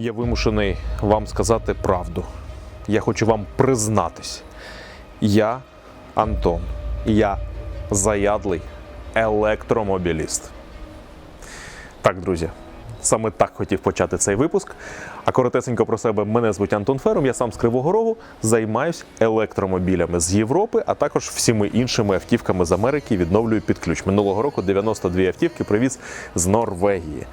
Я вимушений вам сказати правду. Я хочу вам признатись. Я Антон. Я заядлий електромобіліст. Так, друзі, саме так хотів почати цей випуск. А коротесенько про себе мене звуть Антон Ферум, я сам з Кривого Рогу займаюсь електромобілями з Європи, а також всіми іншими автівками з Америки відновлюю під ключ. Минулого року 92 автівки привіз з Норвегії.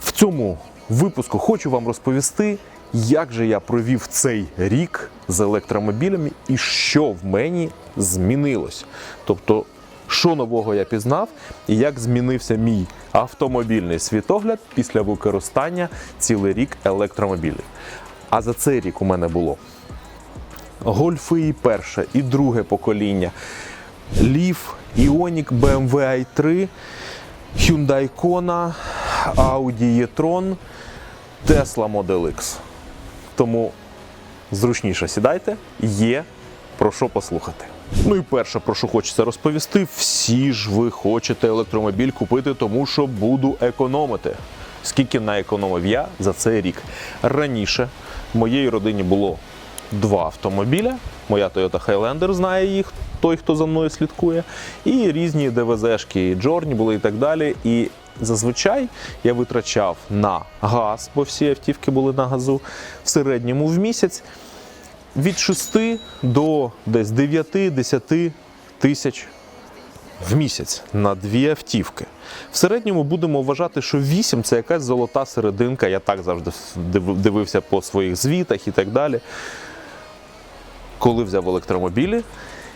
В цьому випуску хочу вам розповісти, як же я провів цей рік з електромобілями і що в мені змінилось. Тобто, що нового я пізнав і як змінився мій автомобільний світогляд після використання цілий рік електромобілів. А за цей рік у мене було Гольфи і перше, і друге покоління, Leaf, Ioniq, BMW i3, Hyundai Kona, Audi e-tron, Tesla Model X. Тому зручніше сідайте, є про що послухати. Ну і перше, про що хочеться розповісти, всі ж ви хочете електромобіль купити, тому що буду економити. Скільки наекономив я за цей рік? Раніше в моїй родині було два автомобіля. Моя Toyota Highlander знає їх, той, хто за мною слідкує, і різні ДВЗшки, Джорні були і так далі. І зазвичай я витрачав на газ, бо всі автівки були на газу, в середньому в місяць від 6 до десь 9-10 тисяч в місяць на дві автівки. В середньому будемо вважати, що 8 це якась золота серединка. Я так завжди дивився по своїх звітах і так далі. Коли взяв електромобілі,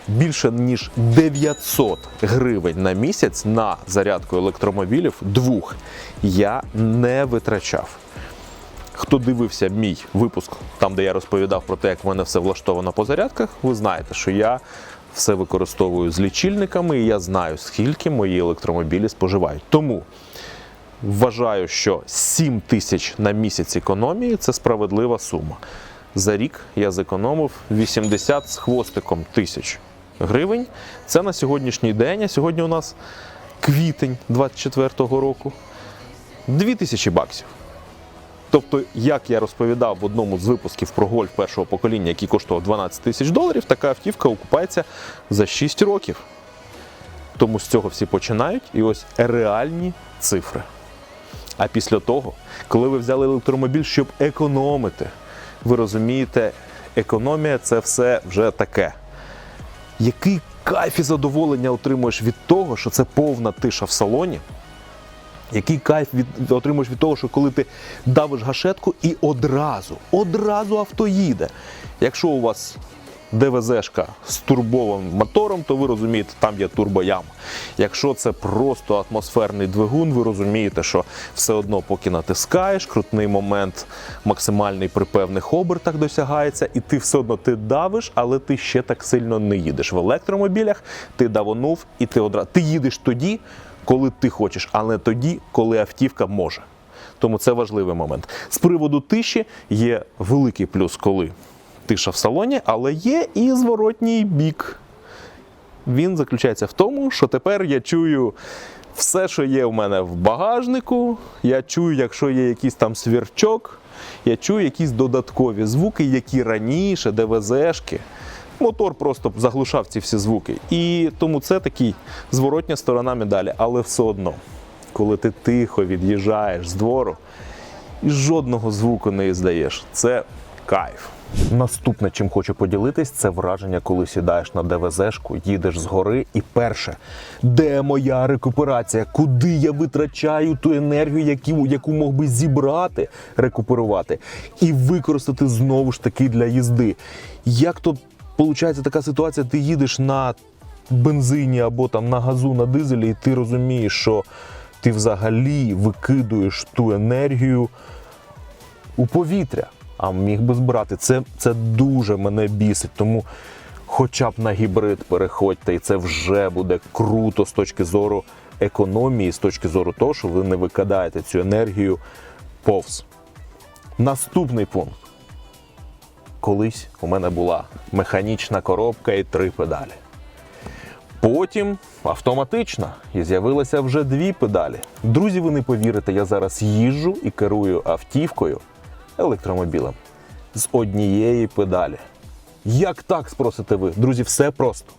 більше ніж 900 гривень на місяць на зарядку електромобілів двох я не витрачав. Хто дивився мій випуск, там де я розповідав про те, як в мене все влаштовано по зарядках, ви знаєте, що я все використовую з лічильниками, і я знаю, скільки мої електромобілі споживають. Тому вважаю, що 7 тисяч на місяць економії це справедлива сума. За рік я зекономив 80 з хвостиком тисяч гривень. Це на сьогоднішній день. А сьогодні у нас квітень 24-го року. 2 тисячі баксів. Тобто, як я розповідав в одному з випусків про гольф першого покоління, який коштував 12 тисяч доларів, така автівка окупається за 6 років. Тому з цього всі починають, і ось реальні цифри. А після того, коли ви взяли електромобіль, щоб економити, ви розумієте, економія це все вже таке. Який кайф і задоволення отримуєш від того, що це повна тиша в салоні? Який кайф від, отримуєш від того, що коли ти давиш гашетку і одразу, одразу авто їде. Якщо у вас ДВЗшка з турбовим мотором, то ви розумієте, там є турбояма. Якщо це просто атмосферний двигун, ви розумієте, що все одно, поки натискаєш, крутний момент максимальний при певних обертах досягається, і ти все одно ти давиш, але ти ще так сильно не їдеш. В електромобілях ти давонув і ти одразу ти їдеш тоді, коли ти хочеш, а не тоді, коли автівка може. Тому це важливий момент. З приводу тиші є великий плюс, коли тиша в салоні, але є і зворотній бік. Він заключається в тому, що тепер я чую все, що є у мене в багажнику. Я чую, якщо є якийсь там свірчок, я чую якісь додаткові звуки, які раніше ДВЗшки. Мотор просто заглушав ці всі звуки. І тому це такий зворотня сторона медалі. Але все одно, коли ти тихо від'їжджаєш з двору і жодного звуку не здаєш, це кайф. Наступне, чим хочу поділитись, це враження, коли сідаєш на ДВЗшку, їдеш згори, і перше, де моя рекуперація? Куди я витрачаю ту енергію, яку, мог би зібрати, рекуперувати, і використати знову ж таки для їзди. Як то виходить така ситуація, ти їдеш на бензині або там на газу, на дизелі, і ти розумієш, що ти взагалі викидуєш ту енергію у повітря, а міг би збирати. Це, це дуже мене бісить. Тому хоча б на гібрид переходьте, і це вже буде круто з точки зору економії, з точки зору того, що ви не викидаєте цю енергію повз. Наступний пункт. Колись у мене була механічна коробка і три педалі. Потім автоматично і з'явилося вже дві педалі. Друзі, ви не повірите, я зараз їжджу і керую автівкою електромобілем з однієї педалі. Як так спросите ви? Друзі, все просто.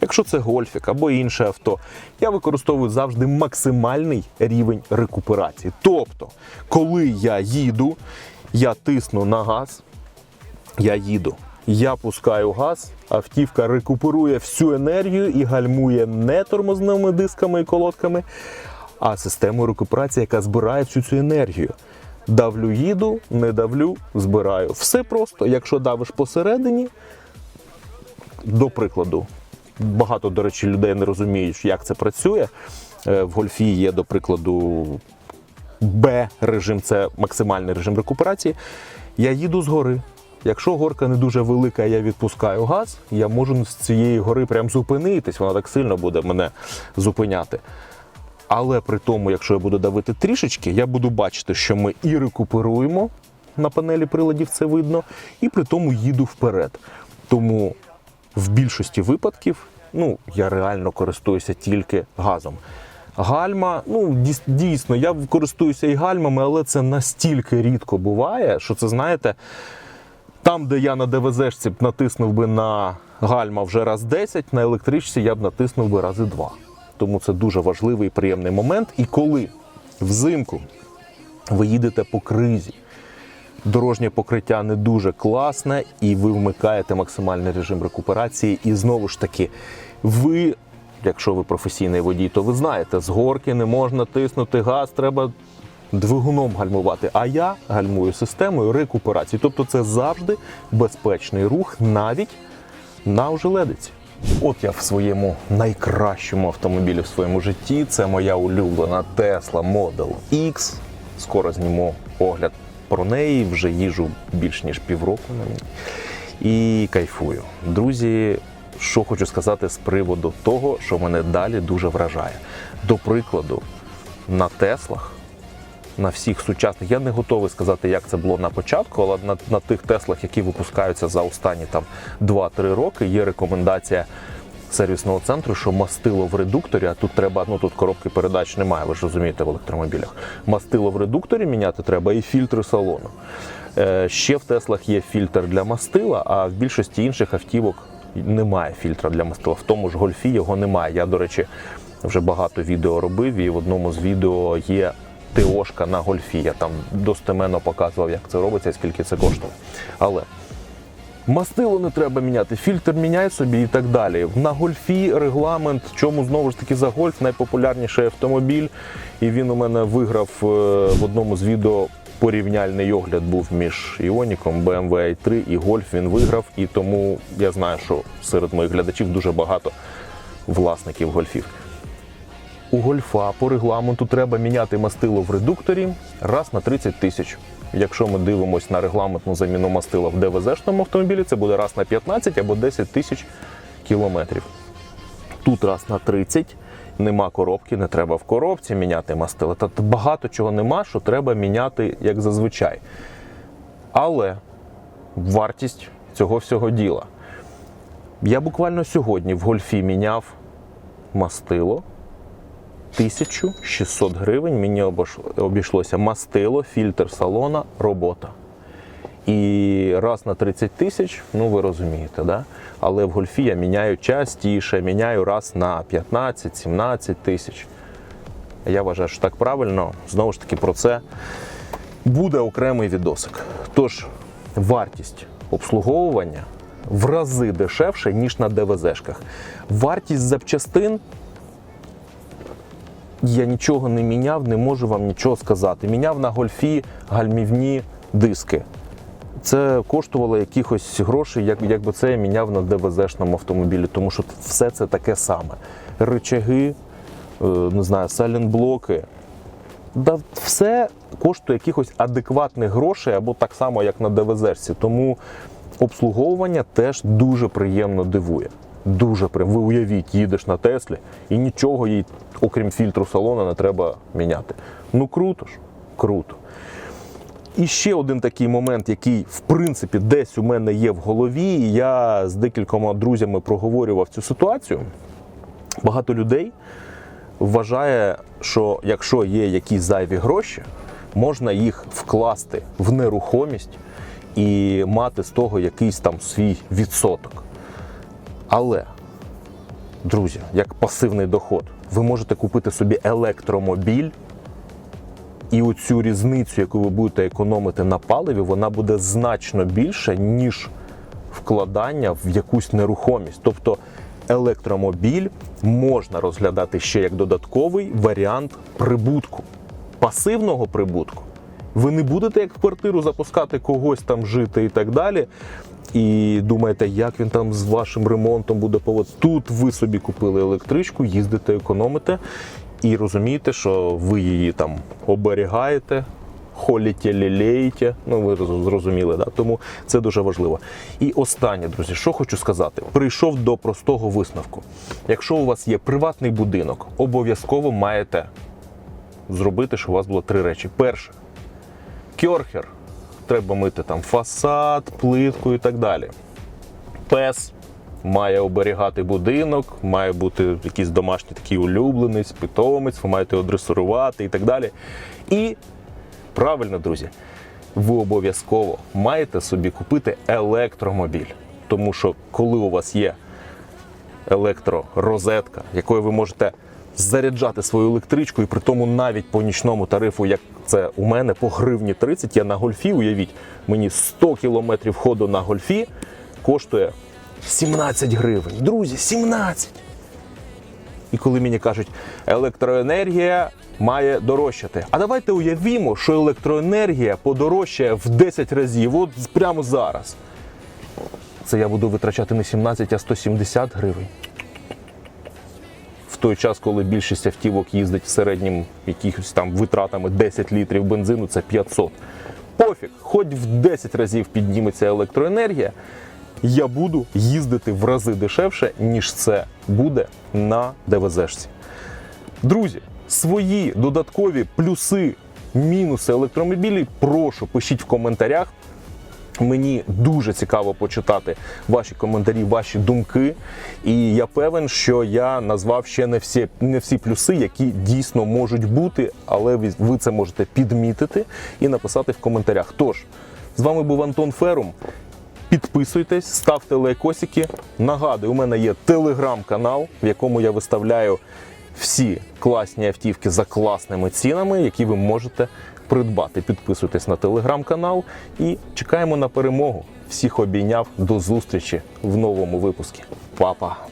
Якщо це гольфік або інше авто, я використовую завжди максимальний рівень рекуперації. Тобто, коли я їду, я тисну на газ, я їду. Я пускаю газ, автівка рекуперує всю енергію і гальмує не тормозними дисками і колодками, а системою рекуперації, яка збирає всю цю енергію. Давлю їду, не давлю, збираю. Все просто. Якщо давиш посередині, до прикладу, багато, до речі, людей не розуміють, як це працює. Е, В гольфі є, до прикладу, Б режим це максимальний режим рекуперації. Я їду з гори. Якщо горка не дуже велика, я відпускаю газ, я можу з цієї гори прям зупинитись, вона так сильно буде мене зупиняти. Але при тому, якщо я буду давити трішечки, я буду бачити, що ми і рекуперуємо на панелі приладів, це видно, і при тому їду вперед. Тому в більшості випадків ну, я реально користуюся тільки газом. Гальма, ну дійсно, я користуюся і гальмами, але це настільки рідко буває, що це знаєте. Там, де я на ДВЗшці б натиснув би на гальма вже раз 10, на електричці я б натиснув би рази 2. Тому це дуже важливий і приємний момент. І коли взимку ви їдете по кризі, дорожнє покриття не дуже класне, і ви вмикаєте максимальний режим рекуперації. І знову ж таки, ви, якщо ви професійний водій, то ви знаєте, з горки не можна тиснути газ, треба двигуном гальмувати. А я гальмую системою рекуперації. Тобто це завжди безпечний рух навіть на ожеледиці. От я в своєму найкращому автомобілі в своєму житті. Це моя улюблена Tesla Model X. Скоро зніму огляд про неї. Вже їжу більш ніж півроку на ній. І кайфую. Друзі, що хочу сказати з приводу того, що мене далі дуже вражає. До прикладу, на Теслах на всіх сучасних. Я не готовий сказати, як це було на початку, але на, на тих Теслах, які випускаються за останні там 2-3 роки, є рекомендація сервісного центру, що мастило в редукторі, а тут треба, ну тут коробки передач немає, ви ж розумієте, в електромобілях. Мастило в редукторі міняти треба і фільтри салону. Е, ще в Теслах є фільтр для мастила, а в більшості інших автівок немає фільтра для мастила. В тому ж гольфі його немає. Я, до речі, вже багато відео робив, і в одному з відео є ТОшка на гольфі. Я там достеменно показував, як це робиться і скільки це коштує. Але мастило не треба міняти, фільтр міняй собі і так далі. На гольфі регламент, чому знову ж таки за гольф найпопулярніший автомобіль. І він у мене виграв е, в одному з відео. Порівняльний огляд був між Іоніком, BMW i3 і Гольф він виграв. І тому я знаю, що серед моїх глядачів дуже багато власників гольфів. У гольфа по регламенту треба міняти мастило в редукторі раз на 30 тисяч. Якщо ми дивимося на регламентну заміну мастила в ДВЗ-шному автомобілі, це буде раз на 15 або 10 тисяч кілометрів. Тут раз на 30, нема коробки, не треба в коробці міняти мастило. Та багато чого нема, що треба міняти як зазвичай. Але вартість цього всього діла. Я буквально сьогодні в гольфі міняв мастило. 1600 гривень мені обійшлося мастило, фільтр салона, робота. І раз на 30 тисяч, ну ви розумієте, да? але в гольфі я міняю частіше, міняю раз на 15-17 тисяч. Я вважаю, що так правильно. Знову ж таки, про це буде окремий відосик. Тож, вартість обслуговування в рази дешевше, ніж на ДВЗшках. Вартість запчастин я нічого не міняв, не можу вам нічого сказати. Міняв на гольфі гальмівні диски. Це коштувало якихось грошей, як, якби це я міняв на ДВЗ-шному автомобілі, тому що все це таке саме. Ричаги, е, не знаю, сайлентблоки. Да все коштує якихось адекватних грошей або так само, як на ДВЗ-шці. Тому обслуговування теж дуже приємно дивує. Дуже прям. Ви уявіть, їдеш на Теслі і нічого їй, окрім фільтру салона, не треба міняти. Ну круто ж, круто. І ще один такий момент, який в принципі десь у мене є в голові. Я з декількома друзями проговорював цю ситуацію. Багато людей вважає, що якщо є якісь зайві гроші, можна їх вкласти в нерухомість і мати з того якийсь там свій відсоток. Але, друзі, як пасивний доход, ви можете купити собі електромобіль, і оцю різницю, яку ви будете економити на паливі, вона буде значно більша, ніж вкладання в якусь нерухомість. Тобто електромобіль можна розглядати ще як додатковий варіант прибутку, пасивного прибутку. Ви не будете як в квартиру запускати когось там жити і так далі. І думаєте, як він там з вашим ремонтом буде повод. Тут ви собі купили електричку, їздите, економите, і розумієте, що ви її там оберігаєте, холіте, лілеєте. Ну, ви зрозуміли, да? тому це дуже важливо. І останнє, друзі, що хочу сказати: прийшов до простого висновку. Якщо у вас є приватний будинок, обов'язково маєте зробити, щоб у вас було три речі. Перше, кьорхер. Треба мити там фасад, плитку і так далі. Пес має оберігати будинок, має бути якийсь домашній такий улюбленець, питомець, ви маєте його дресурувати і так далі. І правильно, друзі, ви обов'язково маєте собі купити електромобіль. Тому що коли у вас є електророзетка, якою ви можете заряджати свою електричку, і при тому навіть по нічному тарифу, як це у мене по гривні 30, я на гольфі, уявіть, мені 100 кілометрів ходу на гольфі коштує 17 гривень. Друзі, 17! І коли мені кажуть, електроенергія має дорожчати. А давайте уявімо, що електроенергія подорожчає в 10 разів, от прямо зараз. Це я буду витрачати не 17, а 170 гривень. Той час, коли більшість автівок їздить в середнім якихось там витратами 10 літрів бензину, це 500. Пофіг, хоч в 10 разів підніметься електроенергія, я буду їздити в рази дешевше, ніж це буде на ДВЗшці. Друзі, свої додаткові плюси, мінуси електромобілів прошу пишіть в коментарях. Мені дуже цікаво почитати ваші коментарі, ваші думки. І я певен, що я назвав ще не всі, не всі плюси, які дійсно можуть бути, але ви, це можете підмітити і написати в коментарях. Тож, з вами був Антон Ферум. Підписуйтесь, ставте лайкосики. Нагадую, у мене є телеграм-канал, в якому я виставляю всі класні автівки за класними цінами, які ви можете придбати. Підписуйтесь на телеграм-канал і чекаємо на перемогу. Всіх обійняв до зустрічі в новому випуску. Па-па!